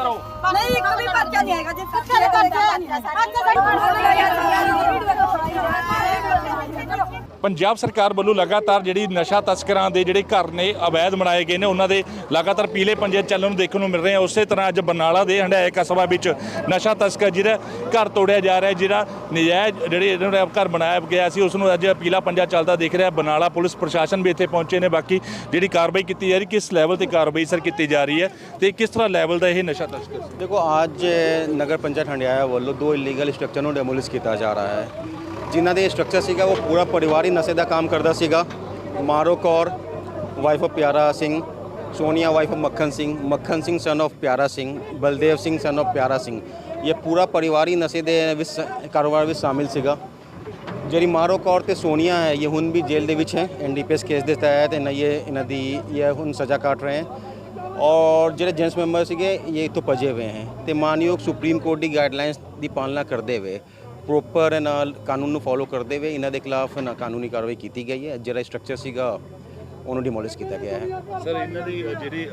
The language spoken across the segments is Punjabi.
ਕਰੋ। ਨਹੀਂ ਇੱਕ ਵੀ ਪਰਚਾ ਨਹੀਂ ਹੈਗਾ ਜੀ। ਕਿੱਥੇ ਪਰਚਾ ਨਹੀਂ ਹੈ ਪੰਜਾਬ ਸਰਕਾਰ ਵੱਲੋਂ ਲਗਾਤਾਰ ਜਿਹੜੀ ਨਸ਼ਾ ਤਸਕਰਾਂ ਦੇ ਜਿਹੜੇ ਘਰ ਨੇ, ਅਵੈਧ ਬਣਾਏ ਗਏ ਨੇ, ਉਹਨਾਂ ਦੇ ਲਗਾਤਾਰ ਪੀਲੇ ਪੰਜੇ ਚੱਲਣ ਨੂੰ ਦੇਖਣ ਨੂੰ ਮਿਲ ਰਹੇ ਆ। ਉਸੇ ਤਰ੍ਹਾਂ ਅੱਜ ਬਰਨਾਲਾ ਦੇ ਹੰਡਾਏ ਕਸਬਾ ਵਿੱਚ ਨਸ਼ਾ ਤਸਕਰ ਜਿਹੜਾ ਘਰ ਤੋੜਿਆ ਜਾ ਰਿਹਾ ਜਿਹੜਾ ਨਜਾਇਜ਼ ਜਿਹੜੇ ਇਹਨਾਂ ਦਾ ਘਰ ਬਣਾਇਆ ਗਿਆ ਸੀ ਉਸ ਨੂੰ ਅੱਜ ਪੀਲਾ ਪੰਜਾ ਚੱਲਦਾ ਦੇਖ ਰਿਹਾ ਬਰਨਾਲਾ ਪੁਲਿਸ ਪ੍ਰਸ਼ਾਸਨ ਵੀ ਇੱਥੇ ਪਹੁੰਚੇ ਨੇ। ਬਾਕੀ ਜਿਹੜੀ ਕਾਰਵਾਈ ਕੀਤੀ ਜਾ ਰਹੀ, ਕਿਸ ਲੈਵਲ ਤੇ ਕਾਰਵਾਈ ਸਰ ਕੀਤੀ ਜਾ ਰਹੀ ਹੈ ਤੇ ਕਿਸ ਤਰ੍ਹਾਂ ਲੈਵਲ ਦਾ ਇਹ ਨਸ਼ਾ ਤਸਕਰ ਦੇਖੋ, ਅੱਜ ਨਗਰ ਪੰਚਾਇਤ ਹੰਡਿਆਇਆ ਵੱਲੋਂ ਦੋ ਇਲੀਗਲ ਸਟਰਕਚਰ ਨੂੰ ਡੈਮੋਲਿਸ਼ ਕੀਤਾ ਜਾ ਰਿਹਾ ਹੈ। ਜਿਨ੍ਹਾਂ ਦੇ ਸਟਰਕਚਰ ਸੀਗਾ, ਉਹ ਪੂਰਾ ਪਰਿਵਾਰੀ ਨਸ਼ੇ ਦਾ ਕੰਮ ਕਰਦਾ ਸੀਗਾ। Maro Kaur wife of Piara Singh, Sonia wife of Makhan Singh Makhan Singh son of Piara Singh, Baldev Singh son of Piara Singh. ਇਹ ਪੂਰਾ ਪਰਿਵਾਰੀ ਨਸ਼ੇ ਦੇ ਵਿੱਚ, ਕਾਰੋਬਾਰ ਵਿੱਚ ਸ਼ਾਮਿਲ ਸੀਗਾ। ਜਿਹੜੀ ਮਾਰੋ ਕੌਰ ਤੇ ਸੋਨੀਆ ਹੈ, ਇਹ ਹੁਣ ਵੀ ਜੇਲ੍ਹ ਦੇ ਵਿੱਚ ਹੈ। ਐਨਡੀਪੀਐਸ ਕੇਸ ਦੇ ਤਹਿਤ ਇਹਨਾਂ ਇਹ, ਇਹਨਾਂ ਦੀ, ਇਹ ਹੁਣ ਸਜ਼ਾ ਕੱਟ ਰਹੇ ਹੈ। ਔਰ ਜਿਹੜੇ ਜੈਂਟਸ ਮੈਂਬਰ ਸੀਗੇ, ਇਹ ਇੱਥੋਂ ਭੱਜੇ ਹੋਏ ਹੈ। ਤੇ ਮਾਨਯੋਗ ਸੁਪਰੀਮ ਕੋਰਟ ਦੀ ਗਾਈਡਲਾਈਨਸ ਦੀ ਪਾਲਣਾ ਕਰਦੇ ਹੋਏ ਪ੍ਰੋਪਰ ਨਾਲ ਕਾਨੂੰਨ ਨੂੰ ਫੋਲੋ ਕਰਦੇ ਹੋਏ ਇਹਨਾਂ ਦੇ ਖਿਲਾਫ ਨਾ ਕਾਨੂੰਨੀ ਕਾਰਵਾਈ ਕੀਤੀ ਗਈ ਹੈ। ਜਿਹੜਾ ਸਟਰਕਚਰ ਸੀਗਾ ਉਹਨੂੰ ਡਿਮੋਲਿਸ਼ ਕੀਤਾ ਗਿਆ ਹੈ। ਸਰ ਇਹਨਾਂ ਦੀ ਜਿਹੜੀ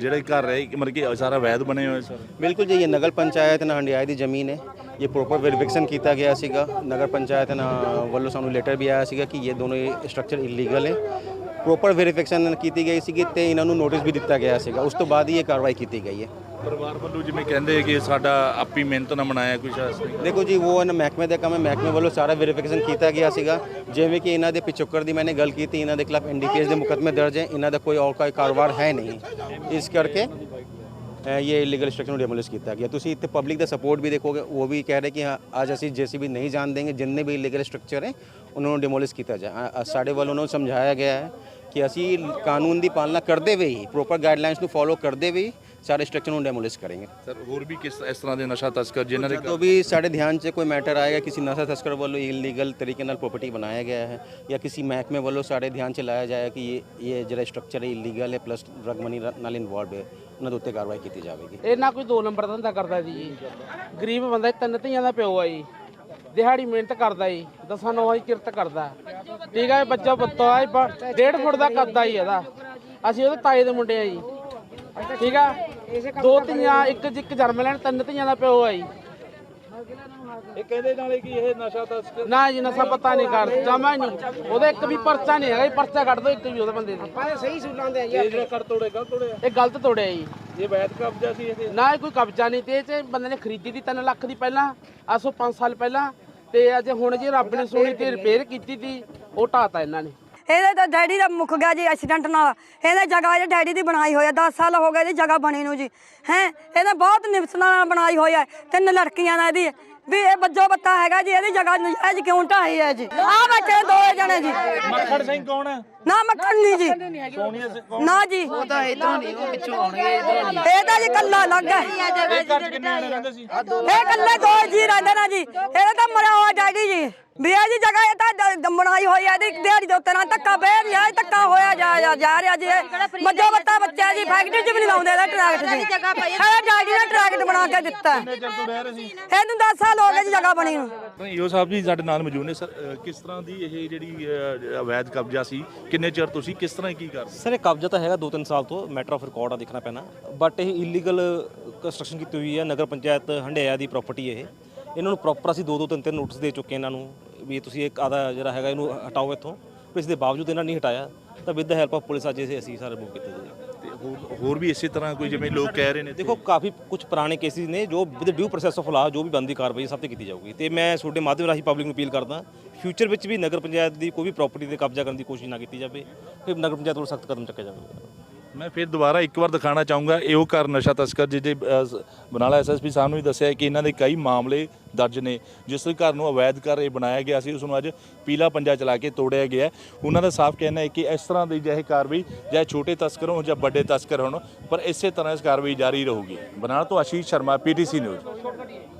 ਜਿਹੜੇ ਘਰ ਹੈ ਮਤਲਬ ਕਿ ਸਾਰਾ ਵੈਦ ਬਣੇ ਹੋਏ ਸਰ? ਬਿਲਕੁਲ ਜੀ ਇਹ ਨਗਰ ਪੰਚਾਇਤ ਨਾ ਹੰਡਿਆਏ ਦੀ ਜ਼ਮੀਨ ਹੈ। ਇਹ ਪ੍ਰੋਪਰ ਵੈਰੀਫਿਕੇਸ਼ਨ ਕੀਤਾ ਗਿਆ ਸੀਗਾ। ਨਗਰ ਪੰਚਾਇਤ ਨਾ ਵੱਲੋਂ ਸਾਨੂੰ ਲੈਟਰ ਵੀ ਆਇਆ ਸੀਗਾ ਕਿ ਇਹ ਦੋਨੋਂ ਸਟਰਕਚਰ ਇਲੀਗਲ ਹੈ। ਪ੍ਰੋਪਰ ਵੈਰੀਫਿਕੇਸ਼ਨ ਕੀਤੀ ਗਈ ਸੀਗੀ ਤੇ ਇਹਨਾਂ ਨੂੰ ਨੋਟਿਸ ਵੀ ਦਿੱਤਾ ਗਿਆ ਸੀਗਾ। ਉਸ ਤੋਂ ਬਾਅਦ ਹੀ ਇਹ ਕਾਰਵਾਈ ਕੀਤੀ ਗਈ ਹੈ। ਪਰਿਵਾਰ ਵੱਲੋਂ ਜਿਵੇਂ ਕਹਿੰਦੇ ਕਿ ਸਾਡਾ ਆਪੀ ਮਿਹਨਤ ਨਾਲ ਬਣਾਇਆ ਕੁਝ ਇਸ ਤਰੀਕੇ ਦੇਖੋ ਜੀ, ਉਹ ਇਹਨਾਂ ਮਹਿਕਮੇ ਦਾ ਕੰਮ ਹੈ, ਮਹਿਕਮੇ ਵੱਲੋਂ ਸਾਰਾ ਵੈਰੀਫਿਕੇਸ਼ਨ ਕੀਤਾ ਗਿਆ ਸੀਗਾ। ਜਿਵੇਂ ਕਿ ਇਹਨਾਂ ਦੇ ਪਿਛੋਕੜ ਦੀ ਮੈंने ਗੱਲ ਕੀਤੀ, ਇਹਨਾਂ ਦੇ ਖਿਲਾਫ ਐਨਡੀਪੀਐਸ ਦੇ ਮੁਕੱਦਮੇ ਦਰਜ ਹੈ, ਇਹਨਾਂ ਦਾ ਕੋਈ ਔਰ ਕੋਈ ਕਾਰੋਬਾਰ ਹੈ ਨਹੀਂ। ਇਸ ਕਰਕੇ ਇਹ ਲੀਗਲ ਸਟਰਕਚਰ ਨੂੰ ਡਿਮੋਲਿਸ਼ ਕੀਤਾ ਗਿਆ। ਤੁਸੀਂ ਇੱਥੇ ਪਬਲਿਕ ਦਾ ਸਪੋਰਟ ਵੀ ਦੇਖੋਗੇ, ਉਹ ਵੀ ਕਹਿ ਰਹੇ ਕਿ ਹਾਂ, ਅੱਜ ਅਸੀਂ ਜੇਸੀਬੀ ਨਹੀਂ ਜਾਣ ਦੇंगे ਜਿੰਨੇ ਵੀ ਲੀਗਲ ਸਟਰਕਚਰ ਹੈ, ਉਹਨਾਂ ਨੂੰ ਡਿਮੋਲਿਸ਼ ਕੀਤਾ ਜਾ ਸਾਡੇ ਵੱਲੋਂ ਉਹਨਾਂ ਨੂੰ ਸਮਝਾਇਆ ਗਿਆ ਹੈ ਕਿ ਅਸੀਂ ਕਾਨੂੰਨ ਦੀ ਪਾਲਣਾ ਕਰਦੇ ਹੋਏ ਹੀ ਪ੍ਰੋਪਰ ਗਾਈਡਲਾਈਨਸ ਨੂੰ ਫੋਲੋ ਕਰਦੇ ਹੋਏ ਸਾਰੇ ਸਟਰਕਚਰ ਨੂੰ ਡੈਮੋਲਿਸ਼ ਕरेंगे ਸਰ ਹੋਰ ਵੀ ਕਿਸ ਇਸ ਤਰ੍ਹਾਂ ਦੇ ਨਸ਼ਾ ਤਸਕਰ ਜਿਨ੍ਹਾਂ ਦੇ ਜਦੋਂ ਵੀ ਸਾਡੇ ਧਿਆਨ 'ਚ ਕੋਈ ਮੈਟਰ ਆਏਗਾ ਕਿਸੇ ਨਸ਼ਾ ਤਸਕਰ ਵੱਲੋਂ ਇਲੀਗਲ ਤਰੀਕੇ ਨਾਲ ਪ੍ਰਾਪਰਟੀ ਬਣਾਇਆ ਗਿਆ ਹੈ ਜਾਂ ਕਿਸੇ ਮਹਿਕਮੇ ਵੱਲੋਂ ਸਾਡੇ ਧਿਆਨ 'ਚ ਲਾਇਆ ਜਾਏ ਕਿ ਇਹ ਇਹ ਜਿਹੜਾ ਸਟਰਕਚਰ ਹੈ ਇਲੀਗਲ ਹੈ ਪਲੱਸ ਡਰਗ ਮਨੀ ਨਾਲ ਇਨਵੋਲਵ ਹੈ ਉਹਨਾਂ ਦੇ ਉੱਤੇ ਕਾਰਵਾਈ ਕੀਤੀ ਜਾਵੇਗੀ। ਇਹ ਨਾ ਕੋਈ ਦੋ ਨੰਬਰ ਦਾ ਧੰਦਾ ਕਰਦਾ ਜੀ। ਗਰੀਬ ਬੰਦਾ ਤਿੰਨ ਧੀਆਂ ਦਾ ਪਿਓ ਆ ਜੀ। ਦਿਹਾੜੀ ਮਿਹਨਤ ਕਰਦਾ ਜੀ ਦਸਾਂ ਨੌਂ ਹੀ ਕਿਰਤ ਕਰਦਾ। ਠੀਕ ਆ ਇਹ ਬੱਚਾ ਪੁੱਤੋ ਆ ਜੀ, ਬ- ਡੇਢ ਫੁੱਟ ਦਾ ਕੱਦ ਜੀ ਇਹਦਾ। ਅਸੀਂ ਉਹਦੇ ਤਾਏ ਦੇ ਮੁੰਡੇ ਆ ਜੀ। ਠੀਕ ਆ ਦੋ ਧੀਆਂ ਇੱਕ ਇੱਕ ਜਨਮ ਲੈਣ ਤਿੰਨ ਧੀਆਂ ਦਾ ਪਿਓ ਆ ਜੀ। ਇਹ ਕਹਿੰਦੇ ਨਾਲੇ ਕਿ ਇਹ ਨਸ਼ਾ ਤਸਕਰ ਨਾ ਜੀ ਨਸ਼ਾ ਪਤਾ ਨਹੀਂ ਕਰ ਜਮਾ ਹੀ ਨਹੀਂ। ਉਹਦਾ ਇੱਕ ਵੀ ਪਰਚਾ ਨਹੀਂ ਹੈਗਾ ਪਰਚਾ ਕੱਢ ਦੋ ਇੱਕ ਵੀ ਉਹਦੇ ਬੰਦੇ ਦੇ। ਸਹੀ ਸੂਲਾਂ ਦੇ ਇਹ ਜਿਹੜਾ ਕਰ ਤੋੜੇ ਗਲ ਤੋੜਿਆ ਇਹ ਗਲਤ ਤੋੜਿਆ ਜੀ। ਇਹ ਵੈਦ ਕਬਜ਼ਾ ਸੀ ਇਹ? ਨਾ ਇਹ ਕੋਈ ਕਬਜ਼ਾ ਨਹੀਂ ਤੇ ਇਹ ਚ ਬੰਦੇ ਨੇ ਖਰੀਦੀ ਦੀ 3 ਲੱਖ ਦੀ ਪਹਿਲਾਂ ਆਸੋ 5 ਸਾਲ ਪਹਿਲਾਂ ਤੇ ਅੱਜ ਹੁਣ ਜੇ ਰੱਬ ਨੇ ਸੋਣੀ ਤੇ ਰਿਪੇਅਰ ਕੀਤੀ ਤੀ ਉਹ ਢਾਤਾ ਇਹਨਾਂ ਨੇ। ਇਹਦੇ ਤਾਂ ਡੈਡੀ ਦਾ ਮੁੱਕ ਗਿਆ ਜੀ ਐਕਸੀਡੈਂਟ ਨਾਲ। ਇਹਦੇ ਜਗ੍ਹਾ ਇਹ ਡੈਡੀ ਦੀ ਬਣਾਈ ਹੋਈ ਆ 10 ਸਾਲ ਹੋ ਗਏ ਇਹਦੀ ਜਗ੍ਹਾ ਬਣੀ ਨੂੰ ਜੀ। ਹੈ ਇਹਨੇ ਬਹੁਤ ਨਿਫਸ ਨਾਲ ਬਣਾਈ ਹੋਈ ਹੈ ਤਿੰਨ ਲੜਕੀਆਂ ਨਾਲ ਇਹਦੀ। ਵੀ ਇਹ ਬੱਜੋ ਬੱਤਾ ਹੈਗਾ ਜੀ ਇਹਦੀ ਜਗ੍ਹਾ ਨਜਾਇਜ਼ ਕਿਉਂ ਢਾਈ ਹੈ ਜੀ? ਆ ਬੱਚੇ ਦੋ ਜਣੇ ਜੀ। ਮੱਖਣ ਸਿੰਘ ਕੌਣ ਹੈ ਨਾ ਮੱਖਣ ਨਹੀਂ ਜੀ ਸੋਨੀਆ ਨਾ ਜੀ। ਉਹ ਤਾਂ ਇਧਰੋਂ ਨਹੀਂ ਉਹ ਪਿੱਛੋਂ ਆਉਣਗੇ ਇਹ ਤਾਂ ਜੀ ਕੱਲਾ ਲੱਗ ਗਿਆ ਇਹ ਘਰ ਚ ਕਿੰਨੇ ਜਣੇ ਰਹਿੰਦੇ ਸੀ? ਇਹ ਕੱਲੇ ਦੋ ਜੀ ਰਹਿੰਦੇ ਨਾ ਜੀ। ਇਹਦਾ ਤਾਂ ਮਰਿਆ ਹੋਇਆ ਡੈਡੀ ਜੀ। ਇਹ ਜੀ ਜਗ੍ਹਾ ਇਹ ਤਾਂ ਦ- ਬਣਾਈ ਹੋਈ ਹੈ ਇਹਦੀ ਦਿਹਾੜੀ ਦੇ ਉੱਤੇ ਨਾ ਧੱਕਾ ਬਹਿ ਰਿਹਾ ਇਹ ਧੱਕਾ ਹੋਇਆ ਜਾ ਜਾ- ਜਾ ਰਿਹਾ ਜੀ। ਇਹ ਮੱਝੋ ਬੱਤਾ ਬੱਚਾ ਜੀ ਫੈਕਟਰੀ 'ਚ ਵੀ ਨਹੀਂ ਲਾਉਂਦੇ ਇਹਦਾ ਟਰੈਕਟ ਜੀ। ਇਹ ਡੈਡੀ ਨੇ ਟਰੈਕਟ ਬਣਾ ਕੇ ਦਿੱਤਾ। ਕਿੰਨੇ ਚਿਰ ਤੋਂ ਰਹਿ ਰਹੇ ਸੀ? ਇਹਨੂੰ 10 ਸਾਲ ਹੋ ਗਏ ਜੀ ਜਗ੍ਹਾ ਬਣੀ ਨੂੰ। ਈਓ ਸਾਹਿਬ ਜੀ ਸਾਡੇ ਨਾਲ ਮੌਜੂਦ ਨੇ ਸਰ। ਅ, ਕਿਸ ਤਰ੍ਹਾਂ ਦੀ ਇਹ ਜਿਹੜੀ ਅ, ਅਵੈਧ ਕਬਜ਼ਾ ਸੀ? ਕਿੰਨੇ ਚਿਰ ਤੁਸੀਂ ਕਿਸ ਤਰ੍ਹਾਂ ਕੀ ਕਰ ਸਰ, ਇਹ ਕਬਜ਼ਾ ਤਾਂ ਹੈਗਾ 2-3 ਸਾਲ ਤੋਂ ਮੈਟਰ ਆਫ ਰਿਕਾਰਡ ਆ ਦੇਖਣਾ ਪੈਣਾ। ਬਟ ਇਹ ਇਲੀਗਲ ਕੰਸਟਰਕਸ਼ਨ ਕੀਤੀ ਹੋਈ ਹੈ, ਨਗਰ ਪੰਚਾਇਤ ਹੰਡਿਆਇਆ ਦੀ ਪ੍ਰਾਪਰਟੀ ਇਹ। ਇਹਨਾਂ ਨੂੰ ਪ੍ਰੋਪਰ ਅਸੀਂ 2-2 3-3 ਨੋਟਿਸ ਦੇ ਚੁੱਕੇ ਇਹਨਾਂ ਨੂੰ ਵੀ ਤੁਸੀਂ ਇੱਕ ਆਦਾ ਜਿਹੜਾ ਹੈਗਾ ਇਹਨੂੰ ਹਟਾਓ ਇੱਥੋਂ। ਪਰ ਇਸ ਦੇ ਬਾਵਜੂਦ ਇਹਨਾਂ ਨਹੀਂ ਹਟਾਇਆ, ਤਾਂ with the help of police ਅੱਜ ਇਹ ਅਸੀਂ ਸਾਰੇ ਰਿਮੂਵ ਕੀਤੇ ਜੀ ਹੋਰ ਹੋਰ ਵੀ ਇਸੇ ਤਰ੍ਹਾਂ ਕੋਈ ਜਿਵੇਂ ਲੋਕ ਕਹਿ ਰਹੇ ਨੇ ਦੇਖੋ, ਕਾਫੀ ਕੁਝ ਪੁਰਾਣੇ ਕੇਸਿਸ ਨੇ ਜੋ with due process of law ਜੋ ਵੀ ਬਣਦੀ ਕਾਰਵਾਈ ਸਭ ਤੇ ਕੀਤੀ ਜਾਊਗੀ। ਤੇ ਮੈਂ ਤੁਹਾਡੇ ਮਾਧਿਅਮ ਰਾਹੀਂ ਪਬਲਿਕ ਨੂੰ ਅਪੀਲ ਕਰਦਾ ਫਿਊਚਰ ਵਿੱਚ ਵੀ ਨਗਰ ਪੰਚਾਇਤ ਦੀ ਕੋਈ ਵੀ ਪ੍ਰਾਪਰਟੀ ਤੇ ਕਬਜ਼ਾ ਕਰਨ ਦੀ ਕੋਸ਼ਿਸ਼ ਨਾ ਕੀਤੀ ਜਾਵੇ, ਫਿਰ ਨਗਰ ਪੰਚਾਇਤ ਵੱਲੋਂ ਸਖਤ ਕਦਮ ਚੱਕਿਆ ਜਾਵੇਗਾ ਮੈਂ ਫਿਰ ਦੁਬਾਰਾ ਇੱਕ ਵਾਰ ਦਿਖਾਣਾ ਚਾਹੂੰਗਾ ਇਹ ਉਹ ਘਰ ਨਸ਼ਾ ਤਸਕਰ ਜਿਹਦੇ ਅ, ਸ- ਬਨਾਲਾ ਐਸਐਸਪੀ ਸਾਹਿਬ ਨੂੰ ਵੀ ਦੱਸਿਆ ਕਿ ਇਹਨਾਂ ਦੇ ਕਈ ਮਾਮਲੇ ਦਰਜ ਨੇ ਜਿਸ ਘਰ ਨੂੰ ਅਵੈਧ ਘਰ ਇਹ ਬਣਾਇਆ ਗਿਆ ਸੀ ਉਸ ਨੂੰ ਅੱਜ ਪੀਲਾ ਪੰਜਾ ਚਲਾ ਕੇ ਤੋੜਿਆ ਗਿਆ ਉਹਨਾਂ ਦਾ ਸਾਫ਼ ਕਹਿਣਾ ਹੈ ਕਿ ਇਸ ਤਰ੍ਹਾਂ ਦੀ ਜਿਹੇ ਕਾਰਵਾਈ ਚਾਹੇ ਛੋਟੇ ਤਸਕਰ ਹੋਣ ਜਾਂ ਵੱਡੇ ਤਸਕਰ ਹੋਣ ਪਰ ਇਸੇ ਤਰ੍ਹਾਂ ਇਸ ਕਾਰਵਾਈ ਜਾਰੀ ਰਹੂਗੀ। ਬਨਾਲਾ ਤੋਂ ਆਸ਼ੀਸ਼ ਸ਼ਰਮਾ ਪੀਟੀਸੀ ਨਿਊਜ਼